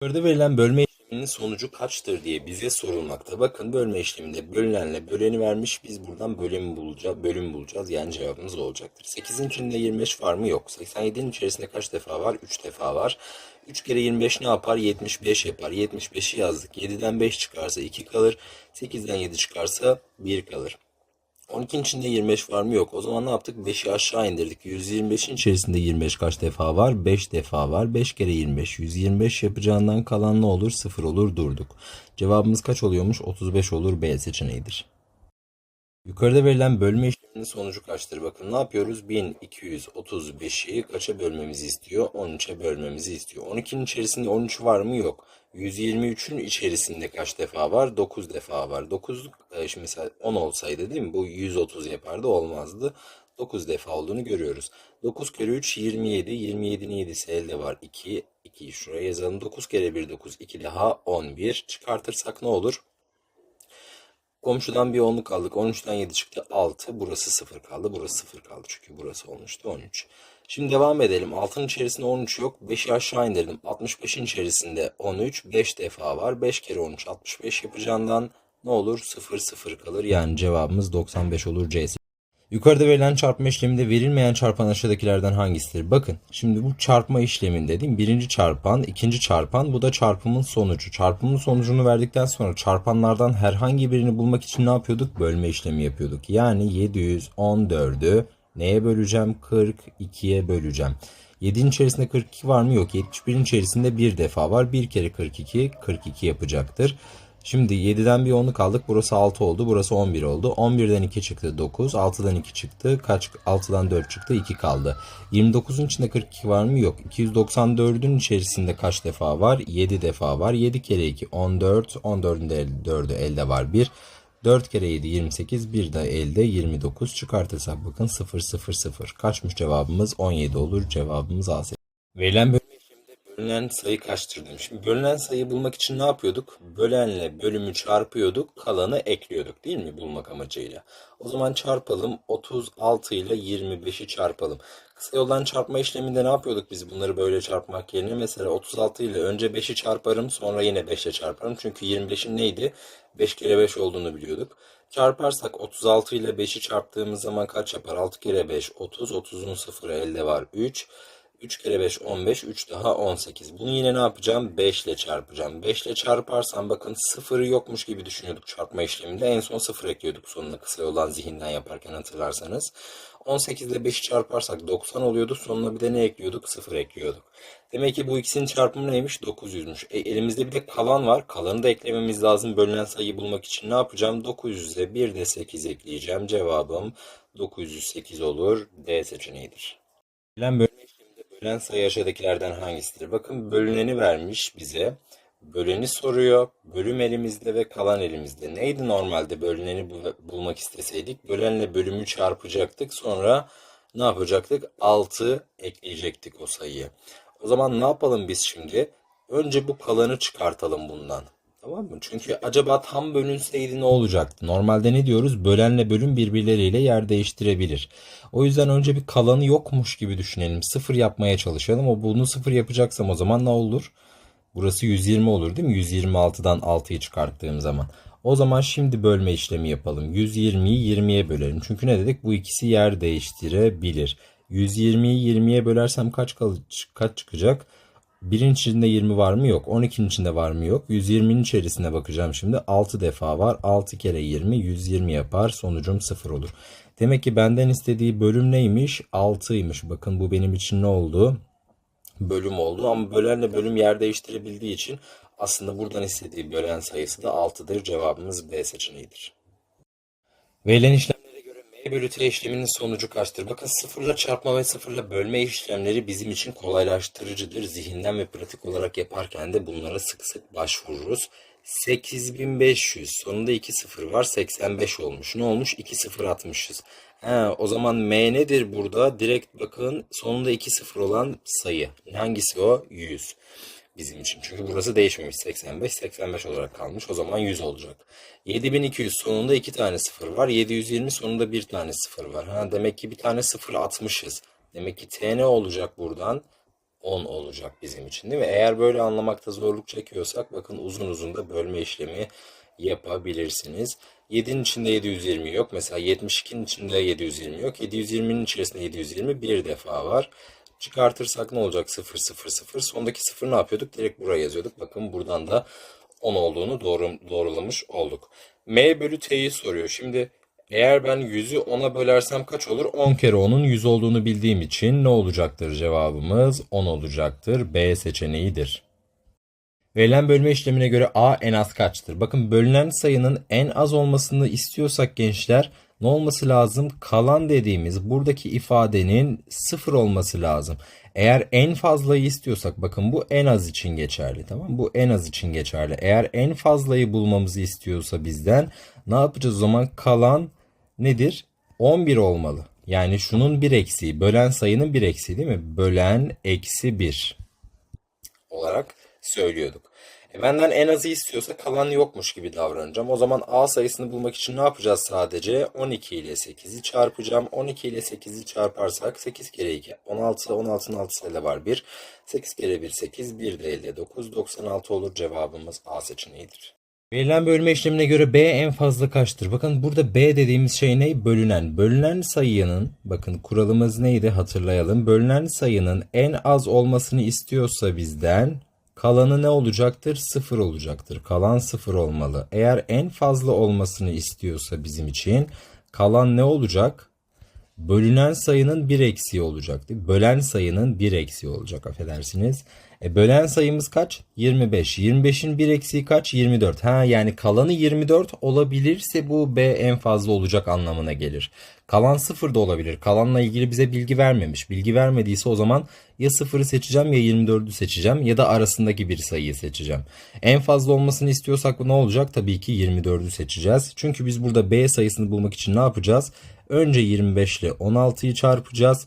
Yukarıda verilen bölme işleminin sonucu kaçtır diye bize sorulmakta. Bakın bölme işleminde bölünenle böleni vermiş. Biz buradan bölüm bulacağız. Bölüm bulacağız. Yani cevabımız olacaktır. 8'in içinde 25 var mı? Yok. 87'nin içerisinde kaç defa var? 3 defa var. 3 kere 25 ne yapar? 75 yapar. 75'i yazdık. 7'den 5 çıkarsa 2 kalır. 8'den 7 çıkarsa 1 kalır. 12'nin içinde 25 var mı? Yok. O zaman ne yaptık? 5'i aşağı indirdik. 125'in içerisinde 25 kaç defa var? 5 defa var. 5 kere 25. 125 yapacağından kalan ne olur? 0 olur durduk. Cevabımız kaç oluyormuş? 35 olur. B seçeneğidir. Yukarıda verilen bölme işleminin sonucu kaçtır? Bakın ne yapıyoruz? 1235'i kaça bölmemizi istiyor? 13'e bölmemizi istiyor. 12'nin içerisinde 13 var mı? Yok. 123'ün içerisinde kaç defa var? 9 defa var. 9 e, şimdi mesela 10 olsaydı değil mi? Bu 130 yapardı olmazdı. 9 defa olduğunu görüyoruz. 9 kere 3 27. 27'nin 7'si elde var. 2. 2'yi şuraya yazalım. 9 kere 1 9. 2 daha 11. Çıkartırsak ne olur? Komşudan bir 10'luk aldık. 13'ten 7 çıktı 6. Burası 0 kaldı. Burası 0 kaldı. Çünkü burası olmuştu 13. Şimdi devam edelim. 6'nın içerisinde 13 yok. 5'i aşağı indirdim. 65'in içerisinde 13. 5 defa var. 5 kere 13 65 yapacağından ne olur? 0 0 kalır. Yani cevabımız 95 olur C. Yukarıda verilen çarpma işleminde verilmeyen çarpan aşağıdakilerden hangisidir? Bakın şimdi bu çarpma işleminde değil? Birinci çarpan, ikinci çarpan bu da çarpımın sonucu. Çarpımın sonucunu verdikten sonra çarpanlardan herhangi birini bulmak için ne yapıyorduk? Bölme işlemi yapıyorduk. Yani 714'ü neye böleceğim? 42'ye böleceğim. 7'nin içerisinde 42 var mı? Yok. 71'in içerisinde bir defa var. 1 kere 42, 42 yapacaktır. Şimdi 7'den bir 10'luk aldık. Burası 6 oldu. Burası 11 oldu. 11'den 2 çıktı 9. 6'dan 2 çıktı. Kaç? 6'dan 4 çıktı. 2 kaldı. 29'un içinde 42 var mı? Yok. 294'ün içerisinde kaç defa var? 7 defa var. 7 kere 2 14. 14'ün de 4'ü elde var 1. 4 kere 7 28. Bir de elde 29 çıkartırsak bakın 0 0 0. Kaçmış cevabımız? 17 olur. Cevabımız A. Verilen bölüm Bölünen sayı kaçtır demiş. Şimdi bölünen sayıyı bulmak için ne yapıyorduk? Bölenle bölümü çarpıyorduk, kalanı ekliyorduk değil mi bulmak amacıyla? O zaman çarpalım 36 ile 25'i çarpalım. Yoldan çarpma işleminde ne yapıyorduk biz bunları böyle çarpmak yerine? Mesela 36 ile önce 5'i çarparım sonra yine 5 ile çarparım. Çünkü 25'in neydi? 5 kere 5 olduğunu biliyorduk. Çarparsak 36 ile 5'i çarptığımız zaman kaç yapar? 6 kere 5 30. 30'un sıfırı elde var 3. 3 kere 5 15, 3 daha 18. Bunu yine ne yapacağım? 5 ile çarpacağım. 5 ile çarparsam bakın sıfırı yokmuş gibi düşünüyorduk çarpma işleminde. En son sıfır ekliyorduk sonuna kısa yoldan zihinden yaparken hatırlarsanız. 18 ile 5'i çarparsak 90 oluyordu. Sonuna bir de ne ekliyorduk? Sıfır ekliyorduk. Demek ki bu ikisinin çarpımı neymiş? 900'müş. E, elimizde bir de kalan var. Kalanı da eklememiz lazım. Bölünen sayıyı bulmak için ne yapacağım? 900'e bir de 8 ekleyeceğim. Cevabım 908 olur. D seçeneğidir. Bilen bölen sayı aşağıdakilerden hangisidir? Bakın bölüneni vermiş bize. Böleni soruyor. Bölüm elimizde ve kalan elimizde. Neydi normalde bölüneni bul- bulmak isteseydik? Bölenle bölümü çarpacaktık. Sonra ne yapacaktık? 6 ekleyecektik o sayıyı. O zaman ne yapalım biz şimdi? Önce bu kalanı çıkartalım bundan. Tamam mı? Çünkü acaba tam bölünseydi ne olacaktı? Normalde ne diyoruz? Bölenle bölüm birbirleriyle yer değiştirebilir. O yüzden önce bir kalanı yokmuş gibi düşünelim. Sıfır yapmaya çalışalım. O bunu sıfır yapacaksam o zaman ne olur? Burası 120 olur değil mi? 126'dan 6'yı çıkarttığım zaman. O zaman şimdi bölme işlemi yapalım. 120'yi 20'ye bölelim. Çünkü ne dedik? Bu ikisi yer değiştirebilir. 120'yi 20'ye bölersem kaç kaç çıkacak? Birin içinde 20 var mı? Yok. 12'nin içinde var mı? Yok. 120'nin içerisine bakacağım şimdi. 6 defa var. 6 kere 20 120 yapar. Sonucum 0 olur. Demek ki benden istediği bölüm neymiş? 6'ymış. Bakın bu benim için ne oldu? Bölüm oldu ama bölenle bölüm yer değiştirebildiği için aslında buradan istediği bölen sayısı da 6'dır. Cevabımız B seçeneğidir. Verilen işlemlere göre M bölü T işleminin sonucu kaçtır? Bakın sıfırla çarpma ve sıfırla bölme işlemleri bizim için kolaylaştırıcıdır. Zihinden ve pratik olarak yaparken de bunlara sık sık başvururuz. 8500 sonunda 2 sıfır var 85 olmuş. Ne olmuş? 2 sıfır atmışız. He, o zaman M nedir burada? Direkt bakın sonunda 2 sıfır olan sayı. Hangisi o? 100. bizim için. Çünkü burası değişmemiş. 85, 85 olarak kalmış. O zaman 100 olacak. 7200 sonunda iki tane sıfır var. 720 sonunda bir tane sıfır var. Ha, demek ki bir tane sıfır atmışız. Demek ki t ne olacak buradan? 10 olacak bizim için değil mi? Eğer böyle anlamakta zorluk çekiyorsak bakın uzun uzun da bölme işlemi yapabilirsiniz. 7'nin içinde 720 yok. Mesela 72'nin içinde 720 yok. 720'nin içerisinde 720 bir defa var. Çıkartırsak ne olacak? 0 0 0. Sondaki 0 ne yapıyorduk? Direkt buraya yazıyorduk. Bakın buradan da 10 olduğunu doğru, doğrulamış olduk. M bölü T'yi soruyor. Şimdi eğer ben 100'ü 10'a bölersem kaç olur? 10 kere 10'un 100 olduğunu bildiğim için ne olacaktır cevabımız? 10 olacaktır. B seçeneğidir. Verilen bölme işlemine göre A en az kaçtır? Bakın bölünen sayının en az olmasını istiyorsak gençler ne olması lazım? Kalan dediğimiz buradaki ifadenin sıfır olması lazım. Eğer en fazlayı istiyorsak bakın bu en az için geçerli tamam? Bu en az için geçerli. Eğer en fazlayı bulmamızı istiyorsa bizden ne yapacağız o zaman? Kalan nedir? 11 olmalı. Yani şunun bir eksiği, bölen sayının bir eksiği değil mi? Bölen eksi 1 olarak söylüyorduk. E benden en azı istiyorsa kalan yokmuş gibi davranacağım. O zaman A sayısını bulmak için ne yapacağız sadece? 12 ile 8'i çarpacağım. 12 ile 8'i çarparsak 8 kere 2 16. 16'nın 6'sı elde var 1. 8 kere 1 8. 1 de elde 9. 96 olur cevabımız A seçeneğidir. Verilen bölme işlemine göre B en fazla kaçtır? Bakın burada B dediğimiz şey ne? Bölünen. Bölünen sayının, bakın kuralımız neydi hatırlayalım. Bölünen sayının en az olmasını istiyorsa bizden kalanı ne olacaktır? Sıfır olacaktır. Kalan sıfır olmalı. Eğer en fazla olmasını istiyorsa bizim için kalan ne olacak? Bölünen sayının bir eksiği olacak. Değil mi? Bölen sayının bir eksiği olacak affedersiniz. E, bölen sayımız kaç? 25. 25'in bir eksiği kaç? 24. Ha yani kalanı 24 olabilirse bu B en fazla olacak anlamına gelir. Kalan 0 da olabilir. Kalanla ilgili bize bilgi vermemiş. Bilgi vermediyse o zaman ya 0'ı seçeceğim ya 24'ü seçeceğim ya da arasındaki bir sayıyı seçeceğim. En fazla olmasını istiyorsak ne olacak? Tabii ki 24'ü seçeceğiz. Çünkü biz burada B sayısını bulmak için ne yapacağız? Önce 25 ile 16'yı çarpacağız.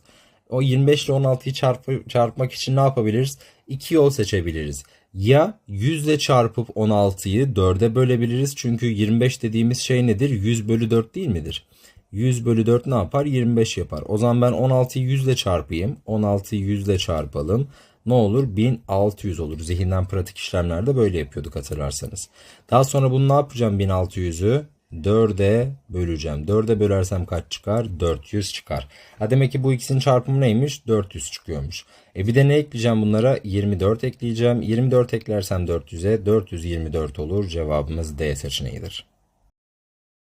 O 25 ile 16'yı çarpı, çarpmak için ne yapabiliriz? İki yol seçebiliriz. Ya 100 ile çarpıp 16'yı 4'e bölebiliriz. Çünkü 25 dediğimiz şey nedir? 100 bölü 4 değil midir? 100 bölü 4 ne yapar? 25 yapar. O zaman ben 16'yı 100 ile çarpayım. 16'yı 100 ile çarpalım. Ne olur? 1600 olur. Zihinden pratik işlemlerde böyle yapıyorduk hatırlarsanız. Daha sonra bunu ne yapacağım 1600'ü? 4'e böleceğim. 4'e bölersem kaç çıkar? 400 çıkar. Ha demek ki bu ikisinin çarpımı neymiş? 400 çıkıyormuş. E bir de ne ekleyeceğim bunlara? 24 ekleyeceğim. 24 eklersem 400'e 424 olur. Cevabımız D seçeneğidir.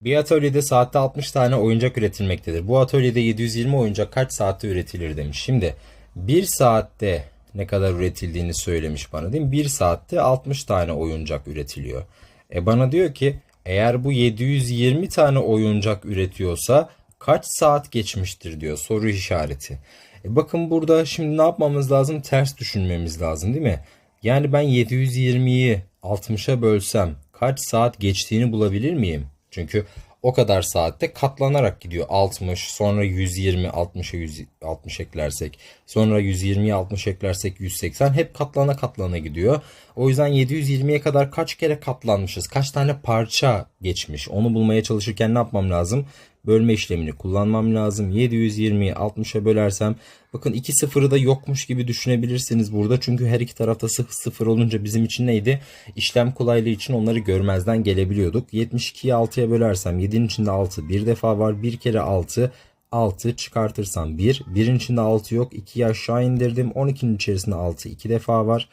Bir atölyede saatte 60 tane oyuncak üretilmektedir. Bu atölyede 720 oyuncak kaç saatte üretilir demiş. Şimdi 1 saatte ne kadar üretildiğini söylemiş bana değil mi? 1 saatte 60 tane oyuncak üretiliyor. E bana diyor ki eğer bu 720 tane oyuncak üretiyorsa kaç saat geçmiştir diyor soru işareti. E bakın burada şimdi ne yapmamız lazım? Ters düşünmemiz lazım değil mi? Yani ben 720'yi 60'a bölsem kaç saat geçtiğini bulabilir miyim? Çünkü o kadar saatte katlanarak gidiyor. 60 sonra 120 60'a 100, 60 eklersek sonra 120'ye 60 eklersek 180 hep katlana katlana gidiyor. O yüzden 720'ye kadar kaç kere katlanmışız? Kaç tane parça geçmiş? Onu bulmaya çalışırken ne yapmam lazım? Bölme işlemini kullanmam lazım. 720'yi 60'a bölersem bakın iki sıfırı da yokmuş gibi düşünebilirsiniz burada. Çünkü her iki tarafta sıfır sıfır olunca bizim için neydi? İşlem kolaylığı için onları görmezden gelebiliyorduk. 72'yi 6'ya bölersem 7'nin içinde 6 bir defa var. Bir kere 6 6 çıkartırsam 1. 1'in içinde 6 yok. 2'yi aşağı indirdim. 12'nin içerisinde 6 2 defa var.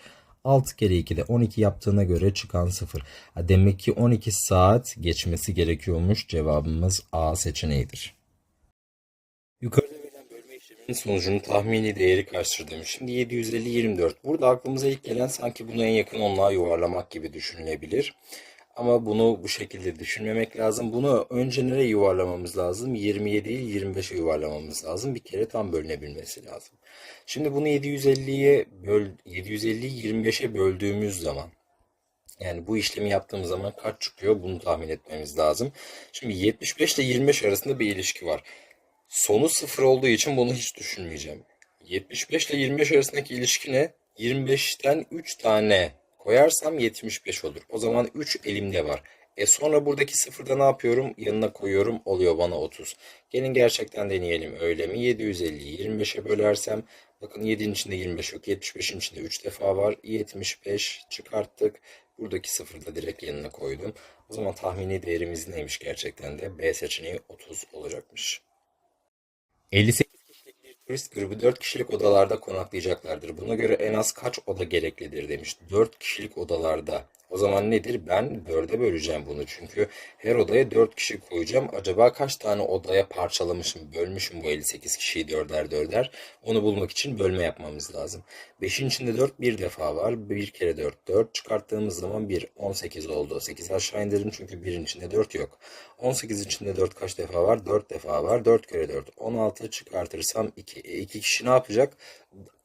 6 kere 2 de 12 yaptığına göre çıkan 0. Ha, demek ki 12 saat geçmesi gerekiyormuş. Cevabımız A seçeneğidir. Yukarıda verilen bölme işleminin sonucunun tahmini değeri kaçtır demiş. Şimdi 750 24. Burada aklımıza ilk gelen sanki bunu en yakın onluğa yuvarlamak gibi düşünülebilir. Ama bunu bu şekilde düşünmemek lazım. Bunu önce nereye yuvarlamamız lazım? 20'ye değil 25'e yuvarlamamız lazım. Bir kere tam bölünebilmesi lazım. Şimdi bunu 750'ye böl 750'yi 25'e böldüğümüz zaman yani bu işlemi yaptığımız zaman kaç çıkıyor? Bunu tahmin etmemiz lazım. Şimdi 75 ile 25 arasında bir ilişki var. Sonu sıfır olduğu için bunu hiç düşünmeyeceğim. 75 ile 25 arasındaki ilişki ne? 25'ten 3 tane koyarsam 75 olur. O zaman 3 elimde var. E sonra buradaki sıfırda ne yapıyorum? Yanına koyuyorum. Oluyor bana 30. Gelin gerçekten deneyelim. Öyle mi? 750'yi 25'e bölersem bakın 7'nin içinde 25 yok. 75'in içinde 3 defa var. 75 çıkarttık. Buradaki sıfırda direkt yanına koydum. O zaman tahmini değerimiz neymiş gerçekten de? B seçeneği 30 olacakmış. 58 kişilik bir turist grubu 4 kişilik odalarda konaklayacaklardır. Buna göre en az kaç oda gereklidir demiş. 4 kişilik odalarda. O zaman nedir? Ben 4'e böleceğim bunu. Çünkü her odaya 4 kişi koyacağım. Acaba kaç tane odaya parçalamışım, bölmüşüm bu 58 kişiyi 4'er 4'er. Onu bulmak için bölme yapmamız lazım. 5'in içinde 4 bir defa var. 1 kere 4 4. Çıkarttığımız zaman 1. 18 oldu. 8 aşağı indirdim çünkü 1'in içinde 4 yok. 18 içinde 4 kaç defa var? 4 defa var. 4 kere 4. 16 çıkartırsam 2. 2 kişi ne yapacak?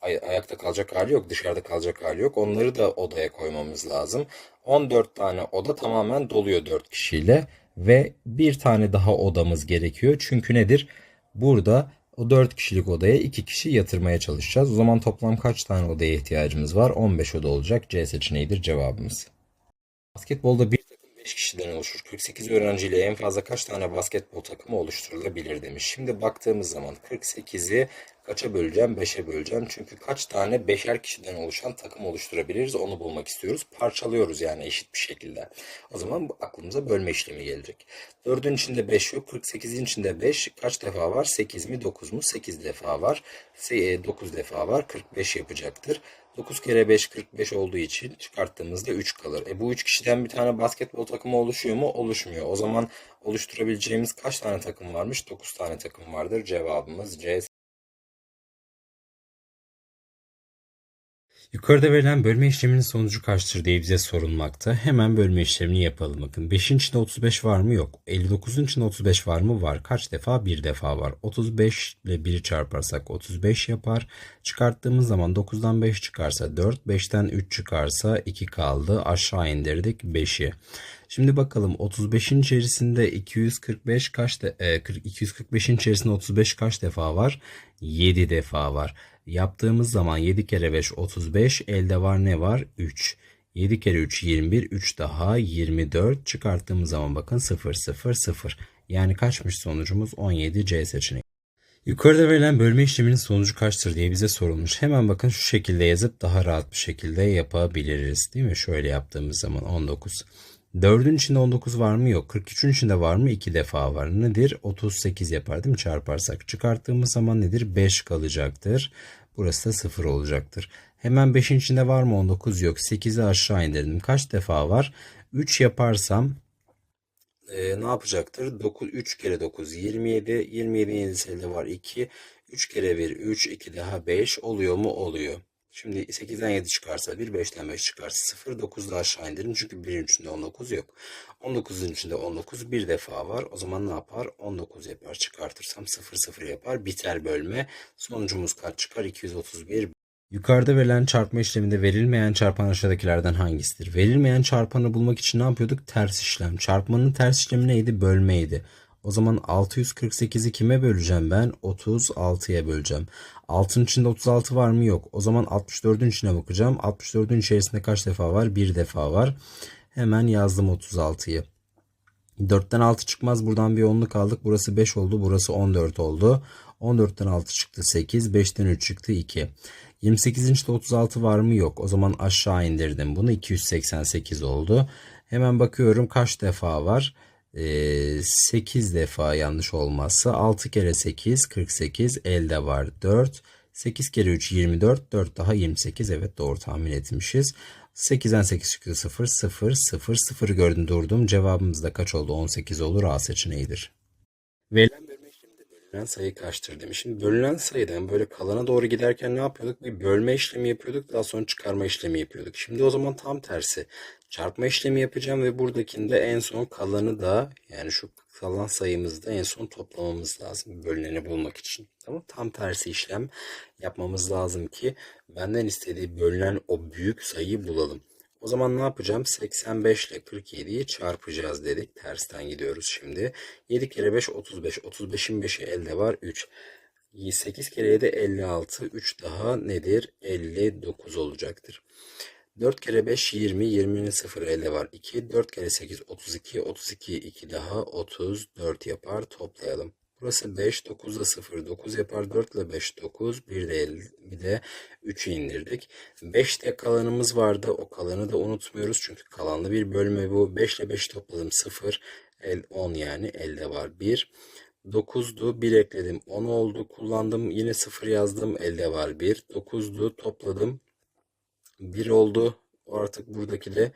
Ay- ayakta kalacak hali yok. Dışarıda kalacak hali yok. Onları da odaya koymamız lazım. 14 tane oda tamamen doluyor 4 kişiyle. Ve bir tane daha odamız gerekiyor. Çünkü nedir? Burada o 4 kişilik odaya 2 kişi yatırmaya çalışacağız. O zaman toplam kaç tane odaya ihtiyacımız var? 15 oda olacak. C seçeneğidir cevabımız. Basketbolda bir 5 kişiden oluşur. 48 öğrenciyle en fazla kaç tane basketbol takımı oluşturulabilir demiş. Şimdi baktığımız zaman 48'i kaça böleceğim? 5'e böleceğim. Çünkü kaç tane 5'er kişiden oluşan takım oluşturabiliriz onu bulmak istiyoruz. Parçalıyoruz yani eşit bir şekilde. O zaman aklımıza bölme işlemi gelecek. 4'ün içinde 5 yok. 48'in içinde 5 kaç defa var? 8 mi 9 mu? 8 defa var. 9 defa var. 45 yapacaktır. 9 kere 5 45 olduğu için çıkarttığımızda 3 kalır. E bu 3 kişiden bir tane basketbol takımı oluşuyor mu? Oluşmuyor. O zaman oluşturabileceğimiz kaç tane takım varmış? 9 tane takım vardır. Cevabımız C. Yukarıda verilen bölme işleminin sonucu kaçtır diye bize sorulmakta. Hemen bölme işlemini yapalım. Bakın 5'in içinde 35 var mı? Yok. 59'un içinde 35 var mı? Var. Kaç defa? Bir defa var. 35 ile 1'i çarparsak 35 yapar. Çıkarttığımız zaman 9'dan 5 çıkarsa 4, 5'ten 3 çıkarsa 2 kaldı. Aşağı indirdik 5'i. Şimdi bakalım 35'in içerisinde 245 kaç de, e, 40 245'in içerisinde 35 kaç defa var? 7 defa var. Yaptığımız zaman 7 kere 5 35 elde var ne var? 3. 7 kere 3 21 3 daha 24 çıkarttığımız zaman bakın 0 0 0. Yani kaçmış sonucumuz 17 C seçeneği. Yukarıda verilen bölme işleminin sonucu kaçtır diye bize sorulmuş. Hemen bakın şu şekilde yazıp daha rahat bir şekilde yapabiliriz. Değil mi? Şöyle yaptığımız zaman 19. 4'ün içinde 19 var mı? Yok. 43'ün içinde var mı? 2 defa var. Nedir? 38 yapar değil mi? Çarparsak. Çıkarttığımız zaman nedir? 5 kalacaktır. Burası da 0 olacaktır. Hemen 5'in içinde var mı? 19 yok. 8'i aşağı indirdim. Kaç defa var? 3 yaparsam e, ne yapacaktır? 9, 3 kere 9 27. 27'nin 7'si elde var 2. 3 kere 1 3 2 daha 5 oluyor mu? Oluyor. Şimdi 8'den 7 çıkarsa 1, 5'ten 5 çıkarsa 0, 9'da aşağı indirin çünkü 1'in içinde 19 yok. 19'un içinde 19 bir defa var. O zaman ne yapar? 19 yapar. Çıkartırsam 0, 0 yapar. Biter bölme. Sonucumuz kaç çıkar? 231. Yukarıda verilen çarpma işleminde verilmeyen çarpan aşağıdakilerden hangisidir? Verilmeyen çarpanı bulmak için ne yapıyorduk? Ters işlem. Çarpmanın ters işlemi neydi? Bölmeydi. O zaman 648'i kime böleceğim ben? 36'ya böleceğim. 6'nın içinde 36 var mı? Yok. O zaman 64'ün içine bakacağım. 64'ün içerisinde kaç defa var? Bir defa var. Hemen yazdım 36'yı. 4'ten 6 çıkmaz. Buradan bir onluk aldık. Burası 5 oldu. Burası 14 oldu. 14'ten 6 çıktı 8. 5'ten 3 çıktı 2. 28'in içinde 36 var mı? Yok. O zaman aşağı indirdim. Bunu 288 oldu. Hemen bakıyorum kaç defa var. 8 defa yanlış olmazsa 6 kere 8 48 elde var 4 8 kere 3 24 4 daha 28 evet doğru tahmin etmişiz. 8'den 8 çıktı 0 0 0 0 gördüm durdum. Cevabımız da kaç oldu? 18 olur. A seçeneğidir. Verilen bölünen sayı kaçtır demiş. Şimdi bölünen sayıdan böyle kalana doğru giderken ne yapıyorduk? Bir bölme işlemi yapıyorduk daha sonra çıkarma işlemi yapıyorduk. Şimdi o zaman tam tersi çarpma işlemi yapacağım ve buradakinde en son kalanı da yani şu kalan sayımızda en son toplamamız lazım bölüneni bulmak için. Tamam tam tersi işlem yapmamız lazım ki benden istediği bölünen o büyük sayıyı bulalım. O zaman ne yapacağım? 85 ile 47'yi çarpacağız dedik. Tersten gidiyoruz şimdi. 7 kere 5 35. 35'in 5'i elde var 3. 8 kere 7 56. 3 daha nedir? 59 olacaktır. 4 kere 5 20. 20'nin 0 elde var. 2. 4 kere 8 32. 32 2 daha 34 yapar. Toplayalım. Burası 5. 9 da 0. 9 yapar. 4 ile 5 9. Bir de, bir de 3'ü indirdik. 5'te kalanımız vardı. O kalanı da unutmuyoruz. Çünkü kalanlı bir bölme bu. 5 ile 5 topladım 0. El 10 yani elde var 1. 9'du 1 ekledim 10 oldu kullandım yine 0 yazdım elde var 1 9'du topladım 1 oldu artık buradaki de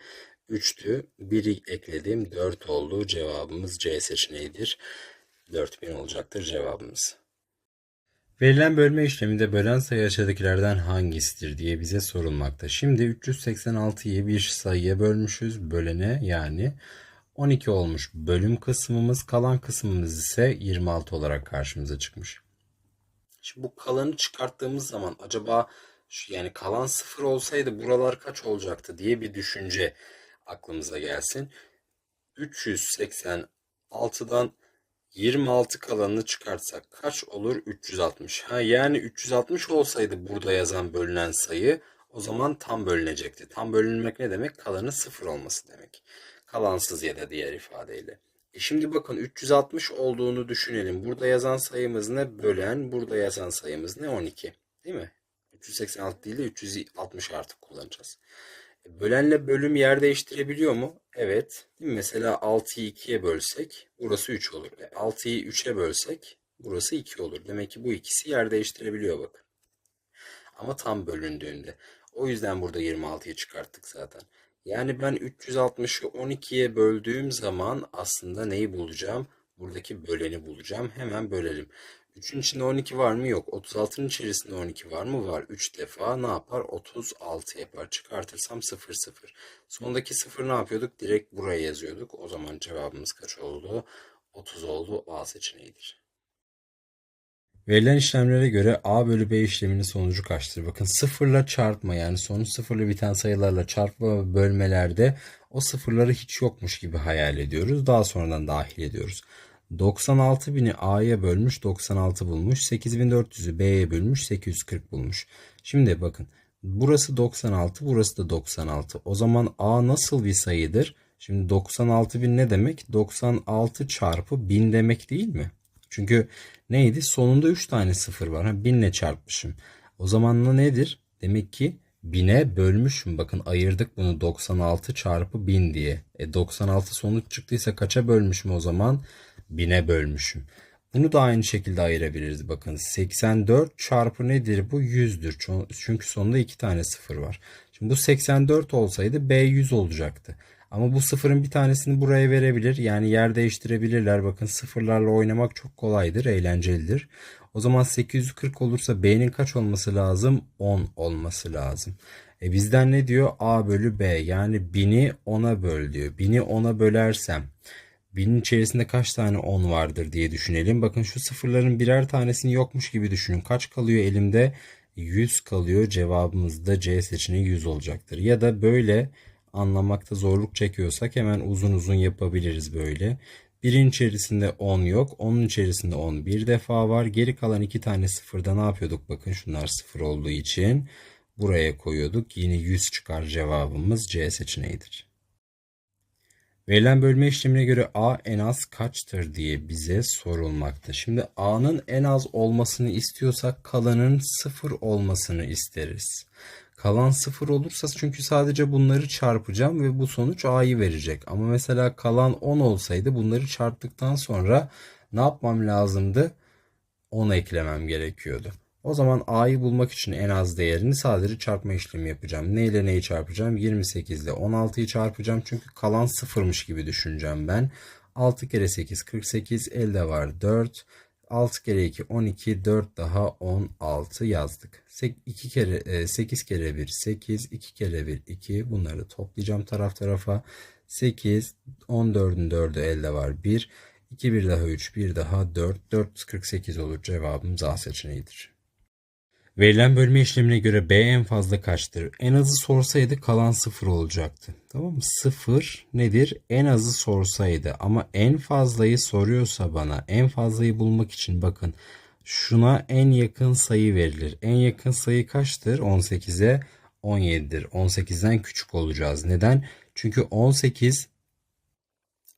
3'tü 1'i ekledim 4 oldu cevabımız C seçeneğidir 4000 olacaktır cevabımız. Verilen bölme işleminde bölen sayı aşağıdakilerden hangisidir diye bize sorulmakta. Şimdi 386'yı bir sayıya bölmüşüz. Bölene yani 12 olmuş bölüm kısmımız. Kalan kısmımız ise 26 olarak karşımıza çıkmış. Şimdi bu kalanı çıkarttığımız zaman acaba şu yani kalan sıfır olsaydı buralar kaç olacaktı diye bir düşünce aklımıza gelsin. 386'dan 26 kalanını çıkartsak kaç olur? 360. Ha yani 360 olsaydı burada yazan bölünen sayı o zaman tam bölünecekti. Tam bölünmek ne demek? Kalanı sıfır olması demek. Kalansız ya da diğer ifadeyle. E şimdi bakın 360 olduğunu düşünelim. Burada yazan sayımız ne? Bölen. Burada yazan sayımız ne? 12. Değil mi? 386 değil de 360 artık kullanacağız. E, Bölenle bölüm yer değiştirebiliyor mu? Evet. Mesela 6'yı 2'ye bölsek burası 3 olur. E, 6'yı 3'e bölsek burası 2 olur. Demek ki bu ikisi yer değiştirebiliyor bakın. Ama tam bölündüğünde. O yüzden burada 26'yı çıkarttık zaten. Yani ben 360'ı 12'ye böldüğüm zaman aslında neyi bulacağım? Buradaki böleni bulacağım. Hemen bölelim. 3'ün içinde 12 var mı? Yok. 36'nın içerisinde 12 var mı? Var. 3 defa ne yapar? 36 yapar. Çıkartırsam 0 0. Sondaki 0 ne yapıyorduk? Direkt buraya yazıyorduk. O zaman cevabımız kaç oldu? 30 oldu. A seçeneğidir. Verilen işlemlere göre A bölü B işleminin sonucu kaçtır? Bakın sıfırla çarpma yani sonuç sıfırla biten sayılarla çarpma bölmelerde o sıfırları hiç yokmuş gibi hayal ediyoruz. Daha sonradan dahil ediyoruz. 96.000'i A'ya bölmüş 96 bulmuş. 8400'ü B'ye bölmüş 840 bulmuş. Şimdi bakın burası 96 burası da 96. O zaman A nasıl bir sayıdır? Şimdi 96.000 ne demek? 96 çarpı 1000 demek değil mi? Çünkü neydi? Sonunda 3 tane sıfır var. Ha, 1000 ile çarpmışım. O zaman ne nedir? Demek ki 1000'e bölmüşüm. Bakın ayırdık bunu 96 çarpı 1000 diye. E 96 sonuç çıktıysa kaça bölmüşüm o zaman? 1000'e bölmüşüm. Bunu da aynı şekilde ayırabiliriz. Bakın 84 çarpı nedir bu? 100'dür. Ço- Çünkü sonunda 2 tane sıfır var. Şimdi bu 84 olsaydı B 100 olacaktı. Ama bu sıfırın bir tanesini buraya verebilir. Yani yer değiştirebilirler. Bakın sıfırlarla oynamak çok kolaydır, eğlencelidir. O zaman 840 olursa B'nin kaç olması lazım? 10 olması lazım. E bizden ne diyor? A bölü B. Yani 1000'i 10'a böl diyor. 1000'i 10'a bölersem 1000'in içerisinde kaç tane 10 vardır diye düşünelim. Bakın şu sıfırların birer tanesini yokmuş gibi düşünün. Kaç kalıyor elimde? 100 kalıyor. Cevabımız da C seçeneği 100 olacaktır. Ya da böyle anlamakta zorluk çekiyorsak hemen uzun uzun yapabiliriz böyle. Birin içerisinde 10 yok. Onun içerisinde 10 bir defa var. Geri kalan iki tane sıfırda ne yapıyorduk? Bakın şunlar sıfır olduğu için buraya koyuyorduk. Yine 100 çıkar cevabımız C seçeneğidir. Verilen bölme işlemine göre A en az kaçtır diye bize sorulmakta. Şimdi A'nın en az olmasını istiyorsak kalanın sıfır olmasını isteriz. Kalan sıfır olursa çünkü sadece bunları çarpacağım ve bu sonuç A'yı verecek. Ama mesela kalan 10 olsaydı bunları çarptıktan sonra ne yapmam lazımdı? 10 eklemem gerekiyordu. O zaman A'yı bulmak için en az değerini sadece çarpma işlemi yapacağım. Ne ile neyi çarpacağım? 28 ile 16'yı çarpacağım. Çünkü kalan sıfırmış gibi düşüneceğim ben. 6 kere 8 48 elde var 4. 6 kere 2 12 4 daha 16 yazdık. 2 kere 8 kere 1 8 2 kere 1 2 bunları toplayacağım taraf tarafa. 8 14'ün 4'ü elde var 1 2 bir daha 3 bir daha 4 448 olur cevabımız A seçeneğidir. Verilen bölme işlemine göre B en fazla kaçtır? En azı sorsaydı kalan sıfır olacaktı. Tamam mı? Sıfır nedir? En azı sorsaydı ama en fazlayı soruyorsa bana en fazlayı bulmak için bakın şuna en yakın sayı verilir. En yakın sayı kaçtır? 18'e 17'dir. 18'den küçük olacağız. Neden? Çünkü 18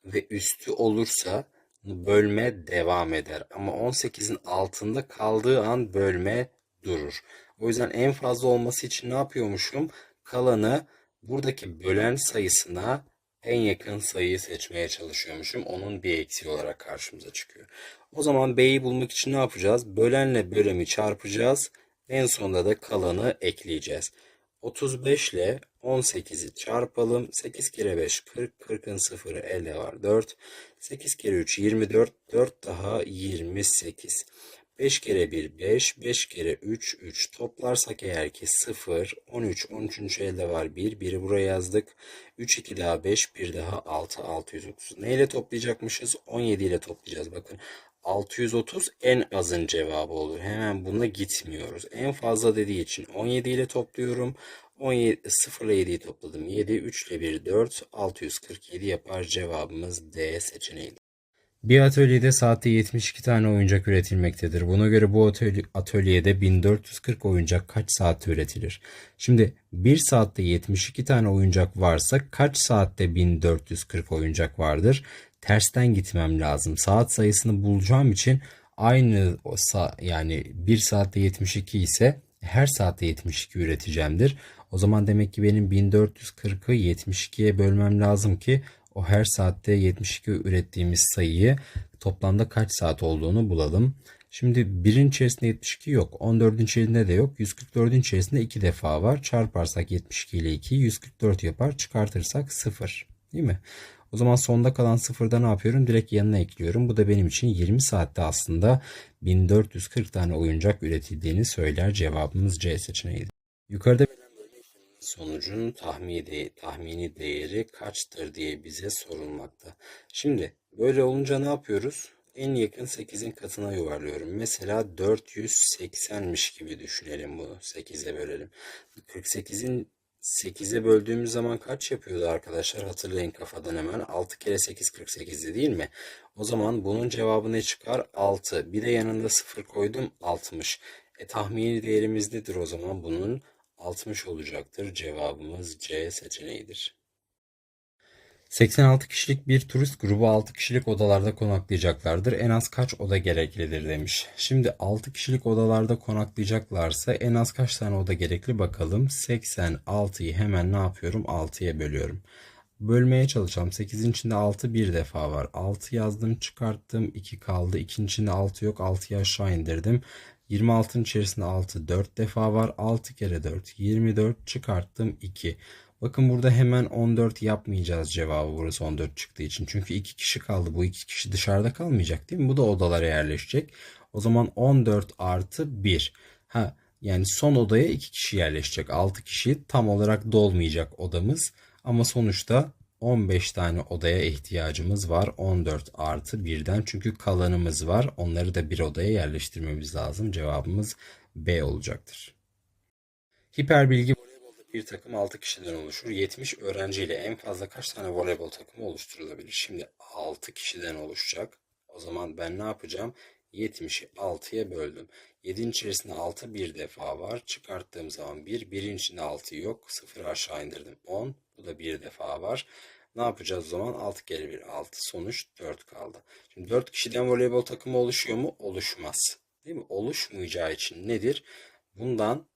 ve üstü olursa bölme devam eder. Ama 18'in altında kaldığı an bölme durur. O yüzden en fazla olması için ne yapıyormuşum? Kalanı buradaki bölen sayısına en yakın sayıyı seçmeye çalışıyormuşum. Onun bir eksiği olarak karşımıza çıkıyor. O zaman B'yi bulmak için ne yapacağız? Bölenle bölemi çarpacağız. En sonunda da kalanı ekleyeceğiz. 35 ile 18'i çarpalım. 8 kere 5 40. 40'ın sıfırı elde var 4. 8 kere 3 24. 4 daha 28. 5 kere 1 5. 5 kere 3 3. Toplarsak eğer ki 0. 13. 13. elde var 1. 1'i buraya yazdık. 3 2 daha 5. 1 daha 6. 630. Neyle toplayacakmışız? 17 ile toplayacağız. Bakın 630 en azın cevabı olur. Hemen buna gitmiyoruz. En fazla dediği için 17 ile topluyorum. 17, 0 ile 7'yi topladım. 7, 3 ile 1, 4, 647 yapar. Cevabımız D seçeneği. Bir atölyede saatte 72 tane oyuncak üretilmektedir. Buna göre bu atölye, atölyede 1440 oyuncak kaç saatte üretilir? Şimdi 1 saatte 72 tane oyuncak varsa kaç saatte 1440 oyuncak vardır? Tersten gitmem lazım. Saat sayısını bulacağım için aynı yani 1 saatte 72 ise her saatte 72 üreteceğimdir. O zaman demek ki benim 1440'ı 72'ye bölmem lazım ki o her saatte 72 ürettiğimiz sayıyı toplamda kaç saat olduğunu bulalım. Şimdi birin içerisinde 72 yok. 14'ün içerisinde de yok. 144'ün içerisinde 2 defa var. Çarparsak 72 ile 2 144 yapar. Çıkartırsak 0. Değil mi? O zaman sonda kalan sıfırda ne yapıyorum? Direkt yanına ekliyorum. Bu da benim için 20 saatte aslında 1440 tane oyuncak üretildiğini söyler. Cevabımız C seçeneğidir. Yukarıda sonucun tahmini, de- tahmini değeri kaçtır diye bize sorulmakta. Şimdi böyle olunca ne yapıyoruz? En yakın 8'in katına yuvarlıyorum. Mesela 480'miş gibi düşünelim bunu. 8'e bölelim. 48'in 8'e böldüğümüz zaman kaç yapıyordu arkadaşlar? Hatırlayın kafadan hemen. 6 kere 8 48'di değil mi? O zaman bunun cevabı ne çıkar? 6. Bir de yanında 0 koydum 60. E tahmini değerimiz nedir o zaman? Bunun 60 olacaktır. Cevabımız C seçeneğidir. 86 kişilik bir turist grubu 6 kişilik odalarda konaklayacaklardır. En az kaç oda gereklidir demiş. Şimdi 6 kişilik odalarda konaklayacaklarsa en az kaç tane oda gerekli bakalım. 86'yı hemen ne yapıyorum? 6'ya bölüyorum. Bölmeye çalışalım. 8'in içinde 6 bir defa var. 6 yazdım çıkarttım. 2 kaldı. 2'nin içinde 6 yok. 6'yı aşağı indirdim. 26'ın içerisinde 6 4 defa var. 6 kere 4 24 çıkarttım 2. Bakın burada hemen 14 yapmayacağız cevabı burası 14 çıktığı için. Çünkü 2 kişi kaldı. Bu 2 kişi dışarıda kalmayacak değil mi? Bu da odalara yerleşecek. O zaman 14 artı 1. Ha yani son odaya 2 kişi yerleşecek. 6 kişi tam olarak dolmayacak odamız. Ama sonuçta 15 tane odaya ihtiyacımız var. 14 artı 1'den çünkü kalanımız var. Onları da bir odaya yerleştirmemiz lazım. Cevabımız B olacaktır. Hiperbilgi voleybolda bir takım 6 kişiden oluşur. 70 öğrenciyle en fazla kaç tane voleybol takımı oluşturulabilir? Şimdi 6 kişiden oluşacak. O zaman ben ne yapacağım? 70'i 6'ya böldüm. 7'nin içerisinde 6 bir defa var. Çıkarttığım zaman 1. 1'in içinde 6 yok. 0 aşağı indirdim. 10. Bu da bir defa var. Ne yapacağız o zaman? 6 kere 1 6. Sonuç 4 kaldı. Şimdi 4 kişiden voleybol takımı oluşuyor mu? Oluşmaz. Değil mi? Oluşmayacağı için nedir? Bundan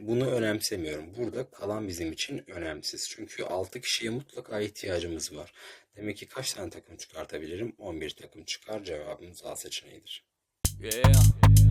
bunu önemsemiyorum. Burada kalan bizim için önemsiz. Çünkü 6 kişiye mutlaka ihtiyacımız var. Demek ki kaç tane takım çıkartabilirim? 11 takım çıkar. Cevabımız A seçeneğidir. Yeah.